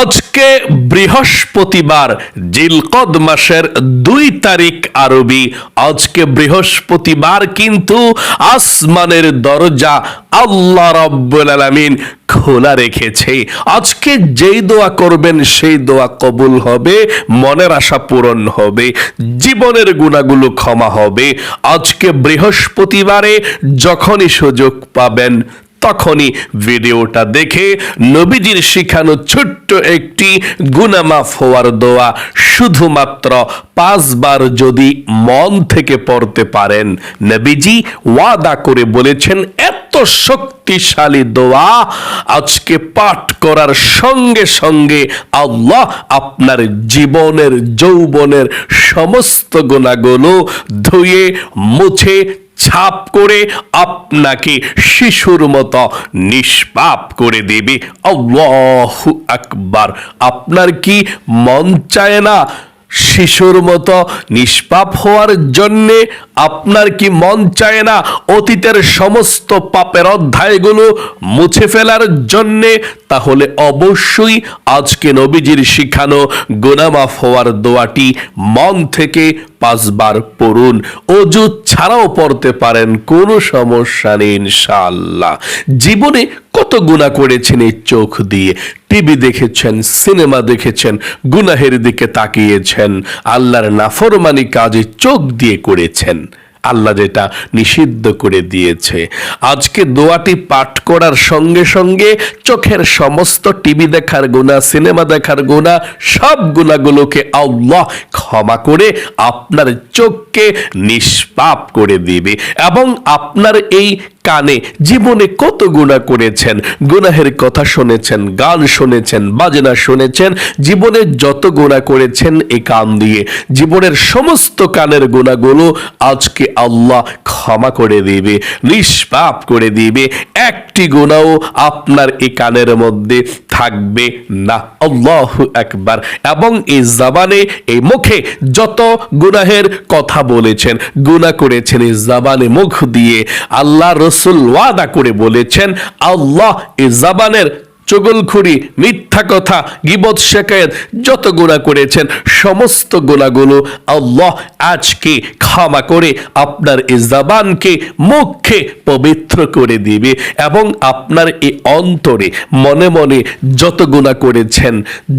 আজকে বৃহস্পতিবার, জিলকদ মাসের দুই তারিখ আরবি। আজকে বৃহস্পতিবার কিন্তু আসমানের দরজা আল্লাহ রব্বুল আলামিন খোলা রেখেছে। আজকে যেই দোয়া করবেন, সেই দোয়া কবুল হবে, মনের আশা পূরণ হবে, জীবনের গুণাগুলো ক্ষমা হবে। আজকে বৃহস্পতিবারে যখনই সুযোগ পাবেন তখনই ভিডিওটা দেখে নবীজির শিখানো ছোট্ট একটি গুনামাফ হওয়ার দোয়া শুধুমাত্র পাঁচবার যদি মন থেকে পড়তে পারেন। নবীজি ওয়াদা করে বলেছেন, এত শক্তিশালী দোয়া আজকে পাঠ করার সঙ্গে সঙ্গে আল্লাহ আপনার জীবনের, যৌবনের সমস্ত গুণাগুলো ধুয়ে, মুছে ছাপ করে আপনাকে শিশুর মতো নিষ্পাপ করে দেবে। আল্লাহু আকবার। আপনার কি মন চায় না শিশুর মতো নিষ্পাপ হওয়ার জন্যে আপনার কি মন চায় না অতীতের সমস্ত পাপের অধ্যায়গুলো মুছে ফেলার জন্যে? তাহলে অবশ্যই আজকে নবীজির শিখানো গুনামাফ হওয়ার দোয়াটি মন থেকে পাঁচবার পড়ুন। অজু ছাড়াও পড়তে পারেন, কোনো সমস্যা নেই ইনশাআল্লাহ। জীবনে কত গুণা করেছেন এই চোখ দিয়ে? টিভি দেখেছেন, সিনেমা দেখেছেন, গুনাহের দিকে তাকিয়েছেন, আল্লাহর নাফরমানি কাজে চোখ দিয়ে করেছেন। আল্লাহ যেটা নিষিদ্ধ করে দিয়েছে। আজকে দোয়াটি পাঠ করার সঙ্গে সঙ্গে চোখের সমস্ত টিভি দেখার গুণা সিনেমা দেখার গুণা সব গুণাগুলোকে আল্লাহ ক্ষমা করে আপনার চোখকে নিষ্পাপ করে দিবে। এবং আপনার এই কানে জীবনে কত গুণা করেছেন? গুনাহের কথা শুনেছেন, গান শুনেছেন, বাজনা শুনেছেন, জীবনে যত গুণা করেছেন এই কান দিয়ে। জীবনের সমস্ত কানের গুণাগুলো আজকে আল্লাহ ক্ষমা করে দিবে, নিষ্পাপ করে দিবে। একটি গুণাও আপনার এই কানের মধ্যে থাকবে না। আল্লাহ একবার এবং এই জাবানে, এই মুখে যত গুনাহের কথা বলেছেন, গুনাহ করেছেন, এই জাবানে মুখ দিয়ে আল্লাহ রসুল ওয়াদা করে বলেছেন, আল্লাহ এই জাবানের চগলখুরি, মিথ্যা কথা, গিবত শেখায়ত যত গুণা করেছেন, সমস্ত গুণাগুলো আল্লাহ আজকে ক্ষমা করে আপনার এই জবানকে মুখে পবিত্র করে দিবে এবং আপনার এই অন্তরে মনে মনে যত গুণা করেছেন,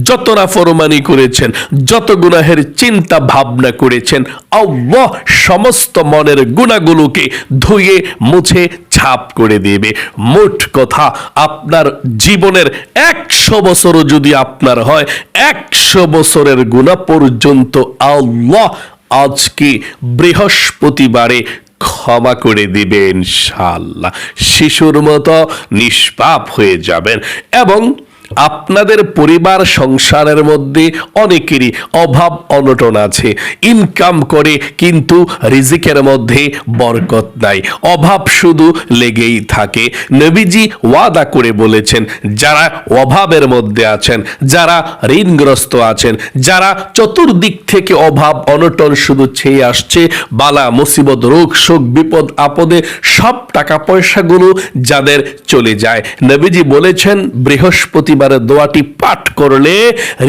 যত নাফরমানি করেছেন, যত গুনাহের চিন্তা ভাবনা করেছেন, আল্লাহ সমস্ত মনের গুণাগুলোকে ধুয়ে, মুছে ছাপ করে দেবে। মোট কথা, আপনার জীবনের একশো বছরও যদি আপনার হয়, একশো বছরের গুণা পর্যন্ত আল্লাহ আজকে বৃহস্পতিবারে ক্ষমা করে দিবে শাল্লাহ শিশুর মতো নিষ্পাপ হয়ে যাবেন এবং আপনাদের পরিবার, সংসারের মধ্যে অনেকেরই অভাব, অনটন আছে। ইনকাম করে কিন্তু রিজিকের মধ্যে বরকত নাই। অভাব শুধু লেগেই থাকে। নবীজি ওয়াদা করে বলেছেন, যারা অভাবের মধ্যে আছেন, যারা ঋণগ্রস্ত আছেন, যারা চতুর্দিক থেকে অভাব, অনটন শুধু ছেয়ে আসছে, বালা, মুসিবত, রোগ, শোক, বিপদ, আপদে সব টাকা পয়সাগুলো যাদের চলে যায়। নবীজি বলেছেন বৃহস্পতিবারের দোয়াটি পাঠ করলে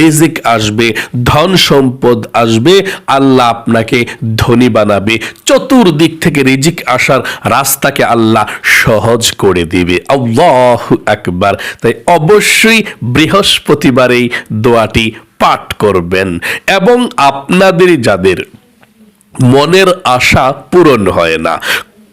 রিজিক আসবে, ধন সম্পদ আসবে, আল্লাহ আপনাকে ধনী বানাবে। চতুর্দিক থেকে রিজিক আসার রাস্তাকে আল্লাহ সহজ করে দিবে। আল্লাহ একবার তাই অবশ্যই বৃহস্পতিবারেই দোয়াটি পাঠ করবেন এবং আপনাদের যাদের মনের আশা পূরণ হয় না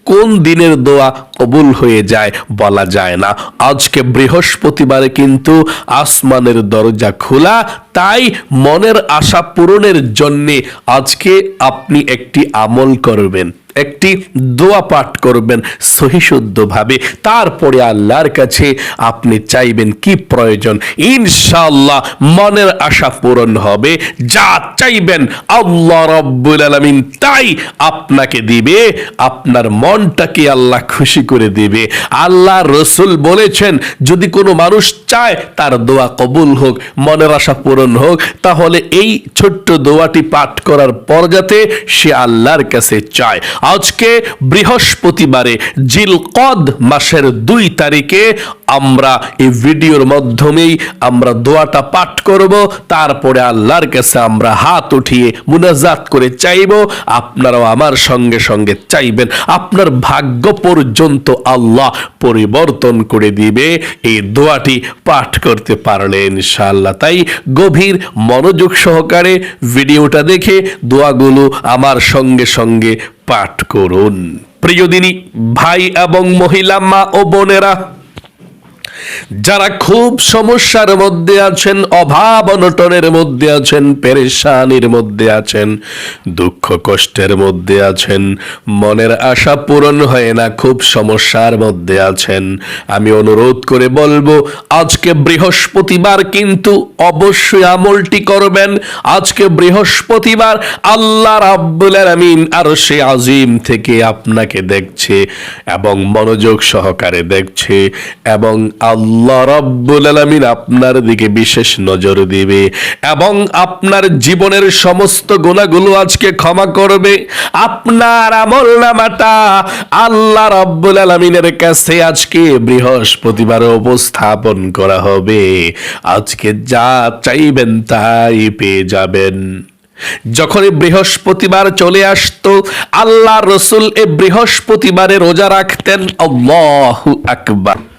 কোন দিনের দোয়া কবুল হয়ে যায় বলা যায় না। আজকে বৃহস্পতিবারে কিন্তু আসমানের দরজা খোলা, তাই মনের আশা পূরণের জন্যে আজকে আপনি একটি আমল করবেন। একটি দোয়া পাঠ করবেন সহিশুদ্ধভাবে। তারপরে আল্লাহর কাছে আপনি চাইবেন কি প্রয়োজন? ইনশাআল্লাহ মনের আশা পূরণ হবে। যা চাইবেন আল্লাহ রব্বুল আলামিন তাই আপনাকে দিবে। আপনার মনটাকে আল্লাহ খুশি করে দিবে। আল্লাহ রসুল বলেছেন, যদি কোনো মানুষ চায় তার দোয়া কবুল হোক, মনের আশা পূরণ হোক, তাহলে এই ছোট্ট দোয়াটি পাঠ করার পর যাতে সে আল্লাহর কাছে চায়। আজকে বৃহস্পতিবারে জিলকদ মাসের দুই তারিখে আমরা এই ভিডিওর মাধ্যমেই আমরা দোয়াটা পাঠ করব, তারপরে আল্লাহর কাছে আমরা হাত উঠিয়ে মুনাজাত করে চাইব, আপনারাও আমার সঙ্গে সঙ্গে চাইবেন। আপনার ভাগ্য পর্যন্ত আল্লাহ পরিবর্তন করে দিবে, এই দোয়াটি পাঠ করতে পারলে ইনশাআল্লাহ। তাই গভীর মনোযোগ সহকারে ভিডিওটা দেখে দোয়াগুলো আমার সঙ্গে সঙ্গে পাঠ করুন। প্রিয়দিনী ভাই এবং মহিলা মা ও বোনেরা যারা খুব সমস্যার মধ্যে আছেন, অভাব অনটনের মধ্যে আছেন, পেরেশানির মধ্যে আছেন, দুঃখ কষ্টের মধ্যে আছেন, মনের আশা পূরণ হয় না, খুব সমস্যার মধ্যে আছেন। আমি অনুরোধ করে বলব, আজকে বৃহস্পতিবার কিন্তু অবশ্যই আমলটি করবেন। আজকে বৃহস্পতিবার আল্লাহ রাব্বুল আলামিন আর সে আজিম থেকে আপনাকে দেখছে এবং মনোযোগ সহকারে দেখছে এবং আল্লাহ রাব্বুল আলামিন আপনার দিকে বিশেষ নজর দিবে এবং আপনার জীবনের সমস্ত গুণাগুলো আজকে ক্ষমা করবে। আপনার আমল নামাটা আল্লাহ রাব্বুল আলামিনের কাছে আজকে বৃহস্পতিবার উপস্থাপন করা হবে। আজকে যা চাইবেন তাই পেয়ে যাবেন। যখন বৃহস্পতিবার চলে আসতো, আল্লাহ রসুল এ বৃহস্পতিবারে রোজা রাখতেন। আল্লাহু আকবার।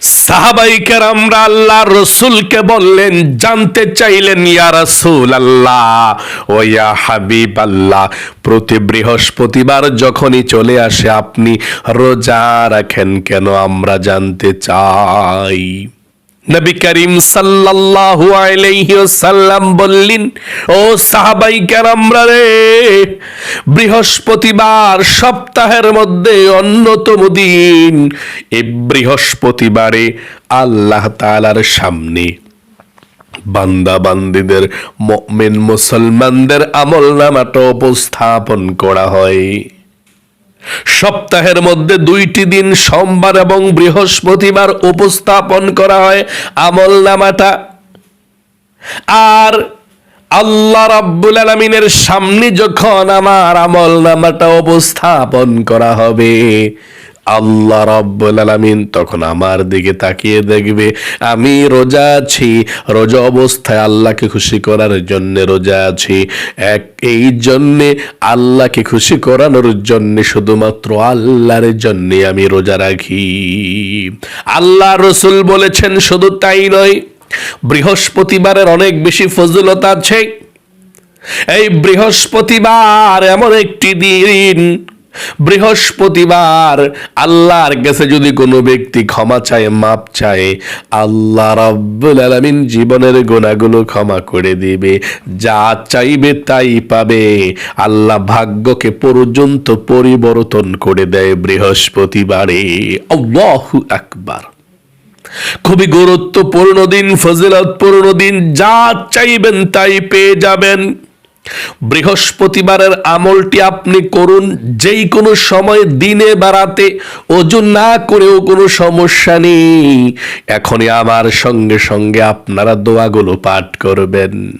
সাহাবাই কেরামরা আল্লাহ রসুলকে বললেন, জানতে চাইলেন, ইয়া রসুল আল্লাহ ও ইয়া হাবিব আল্লাহ প্রতি বৃহস্পতিবার যখনই চলে আসে, আপনি রোজা রাখেন কেন? আমরা জানতে চাই। নবী করিম সাল্লাল্লাহু আলাইহি ওয়াসাল্লাম বললেন, ও সাহাবাই কেরামরা রে, বৃহস্পতিবার সপ্তাহের মধ্যে অন্যতম দিন। এই বৃহস্পতিবারে আল্লাহ তাআলার সামনে বান্দা বান্দিদের, মুমিন মুসলমানদের আমল নামাটা উপস্থাপন করা হয়। সপ্তাহের মধ্যে দুইটি দিন সোমবার এবং বৃহস্পতিবার উপস্থাপন করা হয় আমল নামাটা আর আল্লাহ রাব্বুল আলমিনের সামনে যখন আমার আমল নামাটা উপস্থাপন করা হবে আল্লাহ রাব্বুল আলামিন তখন আমার দিকে তাকিয়ে দেখবে। আমি রোজা আছি, রোজা অবস্থায় আল্লাহকে খুশি করার জন্য রোজা আছি। এক, এই জন্যে আল্লাহকে খুশি করানোর জন্য শুধুমাত্র আল্লাহর জন্যে আমি রোজা রাখি। আল্লাহ রসুল বলেছেন, শুধু তাই নয়, বৃহস্পতিবারের অনেক বেশি ফজিলত আছে। এই বৃহস্পতিবার এমন একটি দিন বৃহস্পতিবার, আল্লাহর কাছে যদি কোনো ব্যক্তি ক্ষমা চায়, মাপ চায়, আল্লাহ রাব্বুল আলামিন জীবনের গুণাগুলো ক্ষমা করে দিবে। যা চাইবে তাই পাবে। আল্লাহ ভাগ্যকে পর্যন্ত পরিবর্তন করে দেয় বৃহস্পতিবারে। আল্লাহু আকবার। খুবই গুরুত্বপূর্ণ দিন, ফজিলতপূর্ণ দিন, যা চাইবেন তাই পেয়ে যাবেন। বৃহস্পতিবারের আমলটি আপনি করুন, যেই কোনো সময় দিনে বা ওজন না করেও কোনো সমস্যা নেই। এখনই আমার সঙ্গে সঙ্গে আপনারা দোয়াগুলো পাঠ করবেন।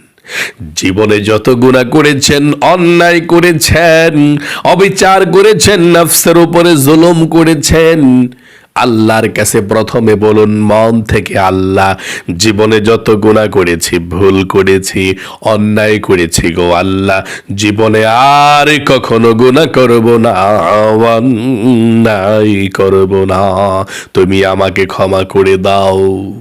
জীবনে যত গুণা করেছেন, অন্যায় করেছেন, অবিচার করেছেন, নফসের উপরে জুলুম করেছেন আল্লাহর কাছে প্রথমে বলুন, মন থেকে আল্লাহ, জীবনে যত গুণা করেছি, ভুল করেছি, অন্যায় করেছি গো আল্লাহ, জীবনে আর কখনো গুণা করব না, অন্যায় করব না। তুমি আমাকে ক্ষমা করে দাও।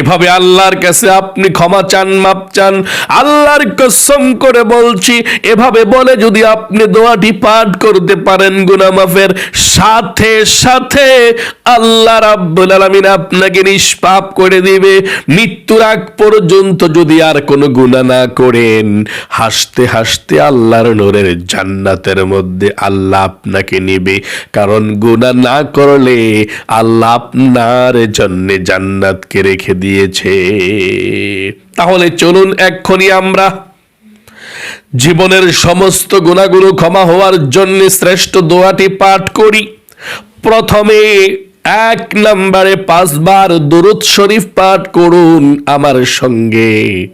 এভাবে আল্লাহর কাছে আপনি ক্ষমা চান মাপ চান, আল্লাহর কসম করে বলছি, এভাবে বলে যদি আপনি দোয়াটি পাঠ করতে পারেন গুনা মাফের, সাথে সাথে আল্লাহ রাব্বুল আলামিন আপনাকে নিষ্পাপ করে দিবে। মৃত্যুর আগ পর্যন্ত যদি আর কোনো গুনাহ না করেন, হাসতে হাসতে আল্লাহর নূরের জান্নাতের মধ্যে আল্লাহ আপনাকে নিবে। কারণ গুনাহ না করলে আল্লাহ আপনার জন্য জান্নাতকে রেখে দিয়েছে। তাহলে চলুন এক্ষুনি আমরা জীবনের সমস্ত গুণাগুলো ক্ষমা হওয়ার জন্য শ্রেষ্ঠ দোয়াটি পাঠ করি। প্রথমে এক নম্বরে পাঁচবার দুরুদ শরীফ পাঠ করুন আমার সঙ্গে।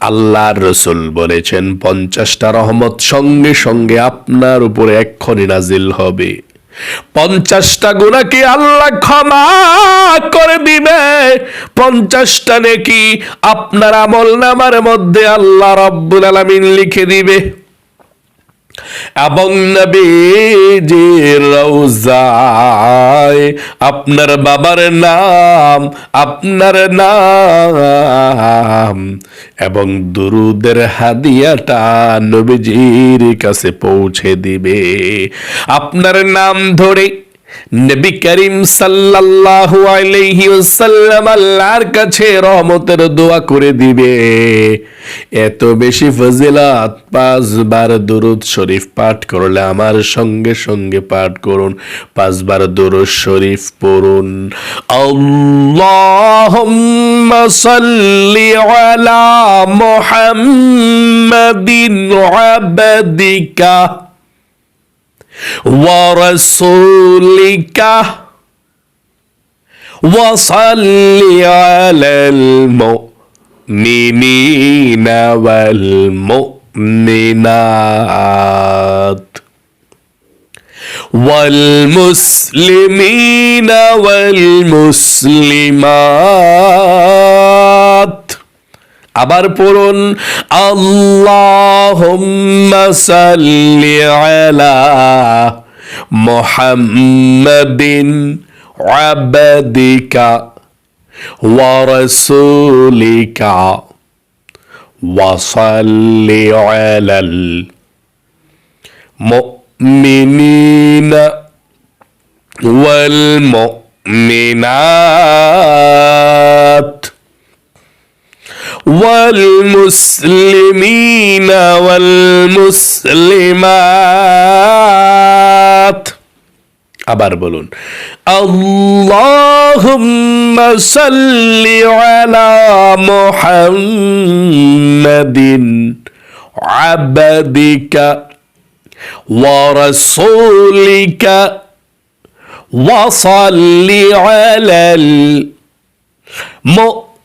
আল্লাহর রসুল বলেছেন, পঞ্চাশটা রহমত সঙ্গে সঙ্গে আপনার উপরে এক্ষণে নাজিল হবে। পঞ্চাশটা গুণাকে আল্লাহ ক্ষমা করে দিবে। পঞ্চাশটা নেকি আপনার আমল নামার মধ্যে আল্লাহ রব্বুল আলমিন লিখে দিবে। এবং নবী রওজায় আপনার বাবার নাম, আপনার নাম এবং দুরুদের হাদিয়াটা নবীজির কাছে পৌঁছে দিবে। আপনার নাম ধরে নবী করিম সাল্লাল্লাহু আলাইহি ওয়াসাল্লাম আল্লাহর কাছে রহমতের দোয়া করে দিবে। এত বেশি ফজিলত পাঁচবার দুরুদ শরীফ পাঠ করলে আমার সঙ্গে সঙ্গে পাঠ করুন, পাঁচবার দুরুদ শরীফ পড়ুন। আল্লাহুম্মা সাল্লি আলা মুহাম্মাদিন আবদিকা। ورسولك وصل على المؤمنين والمؤمنات والمسلمين والمسلمات আবার পড়ুন আল্লাহুম্মা সাল্লি আলা মুহাম্মাদিন আবদিকা ওয়া রাসূলিকা ওয়া সাল্লি আলাল মুমিনিনা ওয়াল মুমিনাত والمسلمين والمسلمات আবার বলুন আল্লাহুম্মা সাল্লি আলা মুহাম্মাদিন আবদিকা ওয়া রাসূলিকা ওয়া সাল্লি আলাল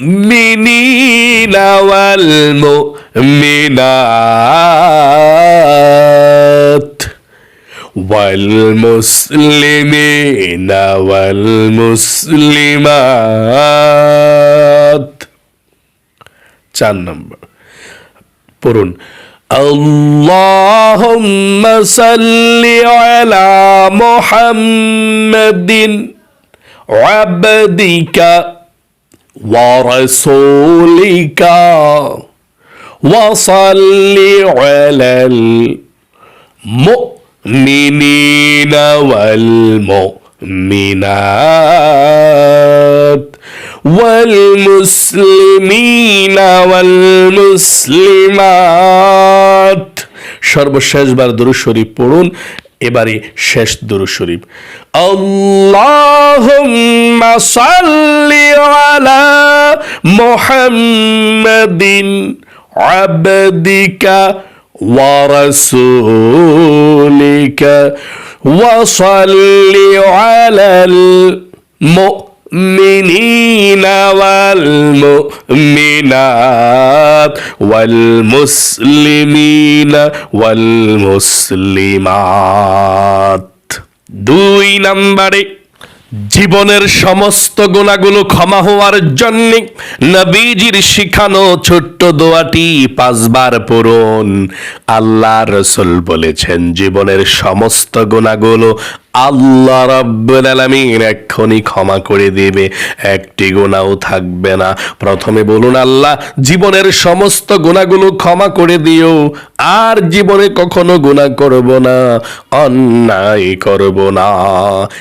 المؤمنين والمؤمنات والمسلمين والمسلمات চার নম্বর পড়ুন اللهم صل على محمد عبدك ورسولك وصل على المؤمنين والمؤمنات والمسلمين والمسلمات সর্বশেষবার দরুদ শরীফ পড়ুন এবারে শেষ দুরু শরীফ। আল্লাহুম্মা সাল্লি আলা মুহাম্মাদিন আবদিকা ওয়া রাসূলিকা ওয়া সাল্লি আলাল المؤمنين والمؤمنات والمسلمين والمسلمات দুই নম্বরে জীবনের সমস্ত গুণাগুলো ক্ষমা হওয়ার জন্য নবীজির শিখানো ছোট্ট দোয়াটি পাঁচবার পূরণ আল্লাহ রসুল বলেছেন জীবনের সমস্ত গুণাগুলো আল্লাহ রাব্বুল আলামিন এক্ষুনি ক্ষমা করে দেবে, একটি গুণাও থাকবে না। প্রথমে বলুন, আল্লাহ, জীবনের সমস্ত গুণাগুলো ক্ষমা করে দিও, আর জীবনে কখনো গুণা করব না, অন্যায় করব না।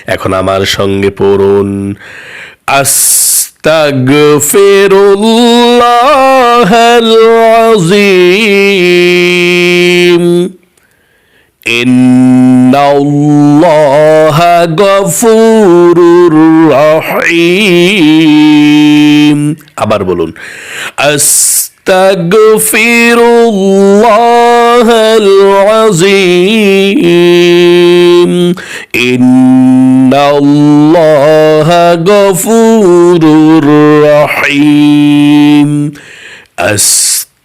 এখন আমার সঙ্গে পড়ুন। আস্তাগফিরুল্লাহাল আযীম إن الله غفور رحيم আবার বলুন আস্তাগফিরুল্লাহ العظيم إن الله غفور رحيم أستغفر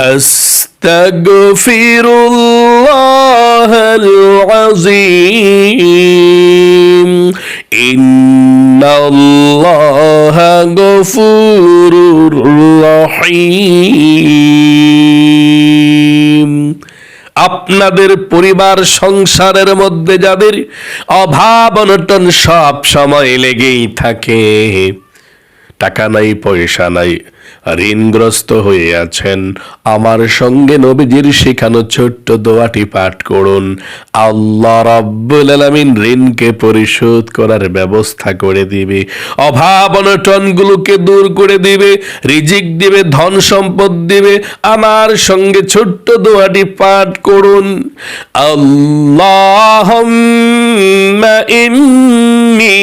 أستغفر الله العظيم إن الله غفور رحيم আপনাদের পরিবার সংসারের মধ্যে যাদের অভাব অনটন সব সময় লেগেই থাকে টাকা নাই পয়সা নাই ঋণগ্রস্ত হয়ে আছেন আমার সঙ্গে নবীজির শেখানো ছোট্ট দোয়াটি পাঠ করুন আল্লাহ রাব্বুল আলামিন ঋণকে পরিশোধ করার ব্যবস্থা করে দিবে অভাব অনটনগুলোকে দূর করে দিবে রিজিক দিবে ধন সম্পদ দিবে আমার সঙ্গে ছোট্ট দোয়াটি পাঠ করুন আল্লাহ إني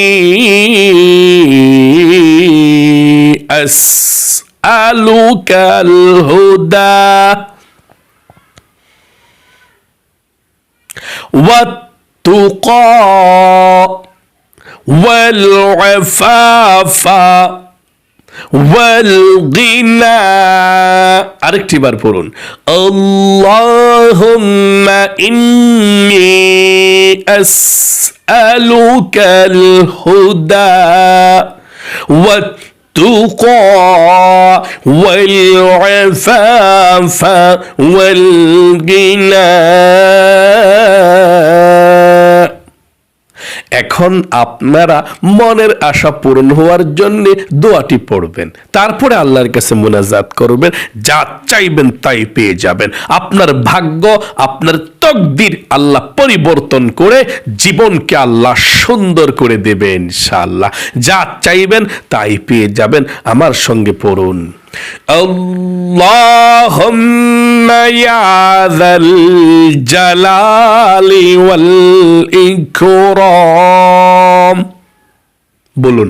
أسألك الهدى والتقى والعفاف والغنى আরেকটি বার পড়ুন اللهم إني أسألك الهدى والتقى والعفاف والغنى. এখন আপনারা মনের আশা পূরণ হওয়ার জন্য দোয়াটি পড়বেন। তারপরে আল্লাহর কাছে মোনাজাত করবেন, যা চাইবেন তাই পেয়ে যাবেন। আপনার ভাগ্য, আপনার তকদির আল্লাহ পরিবর্তন করে জীবনকে আল্লাহ সুন্দর করে দেবে ইনশাআল্লাহ। যা চাইবেন তাই পেয়ে যাবেন। আমার সঙ্গে পড়ুন। اللهم يا ذا الجلال والإكرام বলুন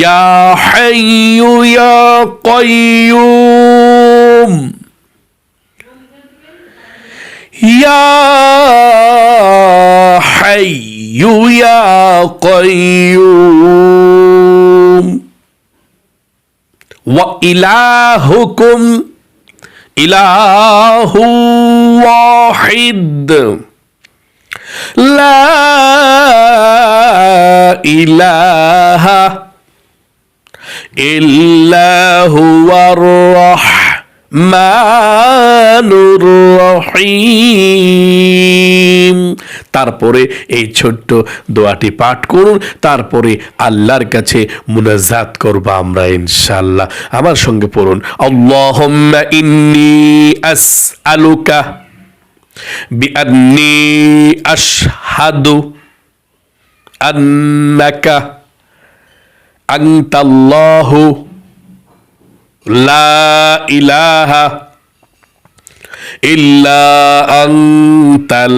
ইয়া হাইয়ু ইয়া কাইয়ুম ইয়া হাইয়ু ইয়া কাইয়ুম وإلهكم إله واحد. لا إله إلا هو الرحمن الرحيم. তারপরে এই ছোট্ট দোয়াটি পাঠ করুন, তারপরে আল্লাহর কাছে মুনাজাত করব আমরা ইনশাল্লাহ আমার সঙ্গে পড়ুন, আল্লাহুম্মা ইন্নি আসআলুকা বিআন্নি আশহাদু আন্নাকা আনতাল্লাহু লা ইলাহা ইল্লা আনতাল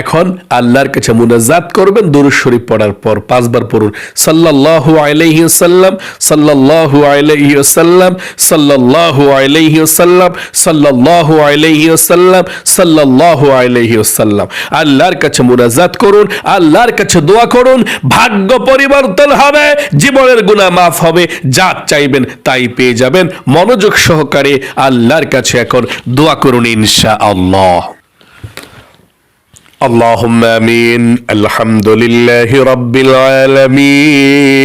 এখন আল্লাহর কাছে মুনাজাত করবেন, দুরুদ শরীফ পড়ার পর পাঁচবার পড়ুন। সাল্লাল্লাহু আলাইহি ওয়াসাল্লাম, সাল্লাল্লাহু আলাইহি ওয়াসাল্লাম, সাল্লাল্লাহু আলাইহি ওয়াসাল্লাম, সাল্লাল্লাহু আলাইহি ওয়াসাল্লাম, সাল্লাল্লাহু আলাইহি ওয়াসাল্লাম। আল্লাহর কাছে মুনাজাত করুন, আল্লাহর কাছে দোয়া করুন, ভাগ্য পরিবর্তন হবে, জীবনের গুনাহ মাফ হবে যা চাইবেন তাই পেয়ে যাবেন। মনোযোগ সহকারে আল্লাহর কাছে এখন দোয়া করুন ইনশাআল্লাহ। اللهم آمين. الحمد لله رب العالمين.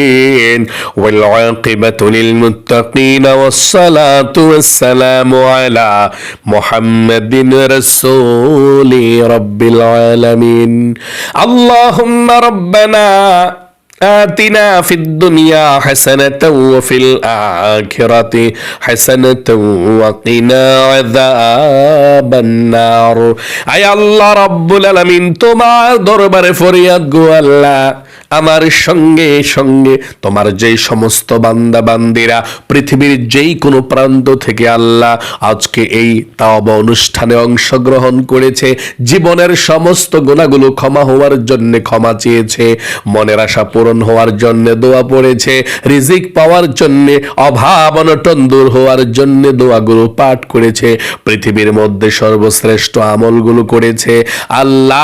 والعاقبة للمتقين والصلاة والسلام على محمد رسول رب العالمين. اللهم ربنا آتنا في الدنيا حسنة وفي الآخرة حسنة وقنا عذاب النار আয় আল্লাহ রব্বুল আলামিন তোমার দরবারে ফরিয়াদ গো আল্লাহ আমার সঙ্গে সঙ্গে তোমার যেই সমস্ত বান্দা বান্দিরা পৃথিবীর যেই কোনো প্রান্ত থেকে আল্লাহ আজকে এই তাওবা অনুষ্ঠানে অংশগ্রহণ করেছে, জীবনের সমস্ত গুণাগুলো ক্ষমা হওয়ার জন্য ক্ষমা চেয়েছে, মনের আশা পূরণ হওয়ার জন্য দোয়া পড়েছে, রিজিক পাওয়ার জন্য, অভাব অনটন দূর হওয়ার জন্য দোয়াগুলো পাঠ করেছে, পৃথিবীর মধ্যে সর্বশ্রেষ্ঠ আমলগুলো করেছে, আল্লাহ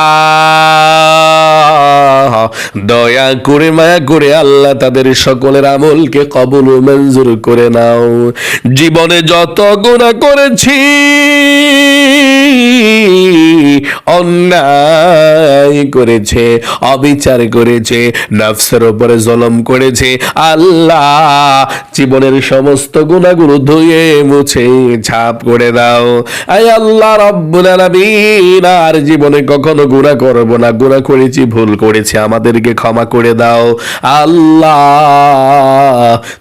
দয়া করে মায়া, করে আল্লাহ তাদের সকলের আমলকে কবল ও মঞ্জুর করে নাও। জীবনে যত গুণা করেছি অন্যায় করেছে, অবিচার করেছে, নফসের উপরে জলম করেছে। আল্লাহ জীবনের সমস্ত গুণাগুলো ধুয়ে মুছে, ছাপ করে দাও। আয় আল্লাহ রব্বুল আলামিন, আর জীবনে কখনো গুনাহ করব না, গুনাহ করেছি, ভুল করেছি, আমাদেরকে ক্ষমা করে দাও। আল্লাহ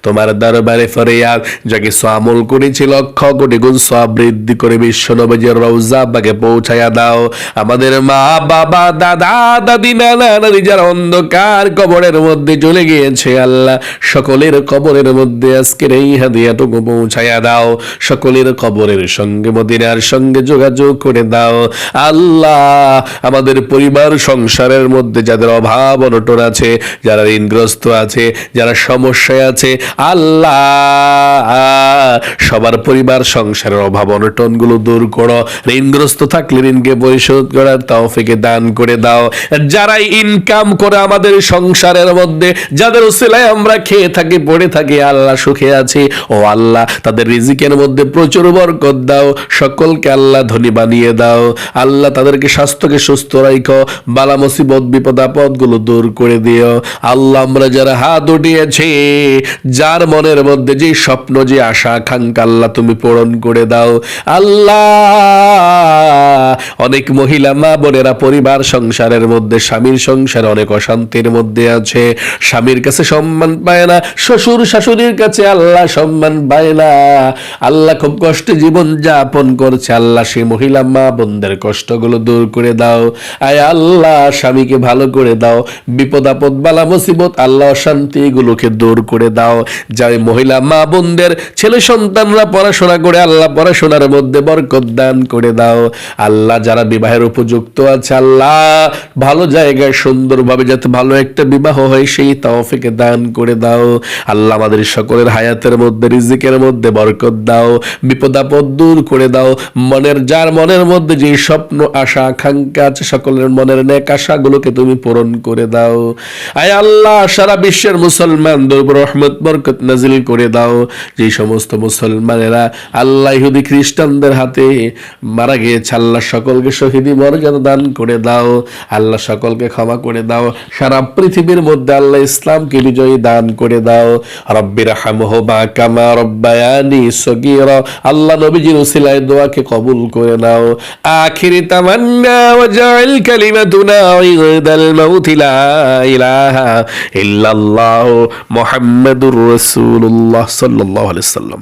তোমার দরবারে ফরিয়াদ, যাকে আমল করেছি লক্ষ কোটি গুণ বৃদ্ধি করে বিশ্ব রওজা বাগে পৌঁছায়া দাও। আমাদের মা, বাবা, দাদা, দাদি, নানা, নানি যারা অন্ধকার কবরের মধ্যে চলে গিয়েছে, আল্লাহ, সকলের কবরের মধ্যে আজকের এই হাদিয়াটুকু পৌঁছায়া দাও। সকলের কবরের সঙ্গে মদিনার সঙ্গে যোগাযোগ করে দাও। আল্লাহ, আমাদের পরিবার, সংসারের মধ্যে যাদের অভাব অনটন আছে, যারা ঋণগ্রস্ত আছে, যারা সমস্যায় আছে, আল্লাহ, সবার পরিবার, সংসারের অভাব অনটনগুলো দূর করো। ঋণগ্রস্ত থাকলে ঋণকে পরিশোধ করার তৌফিকে দান করে দাও। যারাই ইনকাম করে আমাদের সংসারের মধ্যে, যাদের উসিলায় আমরা খেয়ে থাকি, পড়ে থাকি, আল্লাহ সুখে আছি। ও আল্লাহ, তাদের রিজিকের মধ্যে প্রচুর বরকত দাও। সকলকে আল্লাহ ধনী বানিয়ে দাও। আল্লাহ তাদেরকে স্বাস্থ্যকে সুস্থ রাখো। বালা মুসিবত, বিপদ আপদগুলো দূর করে দিও। আল্লাহ, আমরা যারা হাত উঠিয়েছি, যার মনের মধ্যে যে স্বপ্ন, যে আশা, আকাঙ্ক্ষা, আল্লাহ তুমি পূরণ করে দাও। আল্লাহ, অনেক মহিলা, মা বোনেরা পরিবার, সংসারের মধ্যে স্বামীর সংসারে অনেক অশান্তির মধ্যে আছে। স্বামীর কাছে সম্মান পায় না, শ্বশুর শাশুড়ির কাছে আল্লাহ সম্মান পায় না। আল্লাহ খুব কষ্টে জীবন যাপন করছে, আল্লাহ সেই মহিলা, মা বোনদের কষ্টগুলো দূর করে দাও। আয় আল্লাহ, স্বামীকে ভালো করে দাও। বিপদ আপদ, বালা মুসিবত, আল্লাহ অশান্তি গুলোকে দূর করে দাও। যাই মহিলা, মা বোনদের, ছেলে সন্তানরা পড়াশোনা করে আল্লাহ পড়াশোনার মধ্যে বরকত দান করে দাও। আল্লাহ যারা বিবাহের উপযুক্ত আছে আল্লাহ। ভালো জায়গায় সুন্দরভাবে যাতে ভালো একটা বিবাহ হয়, সেই তৌফিকে দান করে দাও। আল্লাহ আমাদের সকলের হায়াতের মধ্যে, রিজিকের মধ্যে বরকত দাও, বিপদ আপদ দূর করে দাও। মনের যার মনের মধ্যে যে স্বপ্ন, আশা, আকাঙ্ক্ষা আছে, সকলের মনের নেক আশাগুলোকে তুমি পূরণ করে দাও। আয় আল্লাহ, সারা বিশ্বের মুসলমানদের উপর রহমত, বরকত নাজিল করে দাও। যে সমস্ত মুসলমানেরা আল্লাহ ইহুদি খ্রিস্টানদের হাতে মারা গিয়েছে, আল্লাহ সকলকে শহীদি মর্যাদা দান করে দাও। আল্লাহ সকলকে ক্ষমা করে দাও। সারা পৃথিবীর মধ্যে আল্লাহ ইসলামকে বিজয়ী দান করে দাও। রব্বির কামা রব্বায়ানি সগীরা। আল্লাহ নবীজির উসিলায় দোয়াকে কবুল করে নাও। আখিরি তামান্না ওয়াজআল কালিমাতুনা ইনদাল মাউতি লা ইলাহা ইল্লাল্লাহ সাল্লাল্লাহু আলাইহি সাল্লাম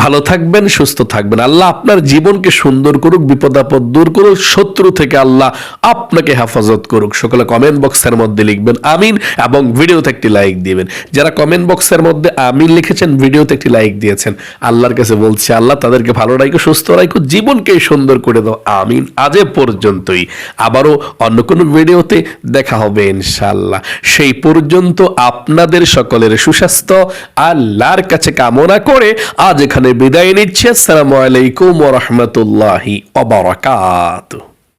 ভালো থাকবেন, সুস্থ থাকবেন। আল্লাহ আপনার জীবনকে সুন্দর করুক, বিপদ আপদ দূর করুক শত্রু থেকে আল্লাহ আপনাকে হেফাজত করুক। সকলে কমেন্ট বক্সের মধ্যে লিখবেন আমিন এবং ভিডিওতে একটি লাইক দিবেন। যারা কমেন্ট বক্সের মধ্যে আমিন লিখেছেন, ভিডিওতে একটি লাইক দিয়েছেন। আল্লাহর কাছে বলছি, আল্লাহ তাদেরকে ভালো রাখো সুস্থ রাখো জীবনকে সুন্দর করে দাও। আমিন। আজ পর্যন্তই। আবারও অন্য কোনো ভিডিওতে দেখা হবে ইনশাল্লাহ সেই পর্যন্ত আপনাদের সকলের সুস্বাস্থ্য, আল্লাহর কাছে কামনা করে আজ এখানে বিদায় নিচ্ছে। আসসালামু আলাইকুম রাহমাতুল্লাহি ওয়া বারাকাতুহু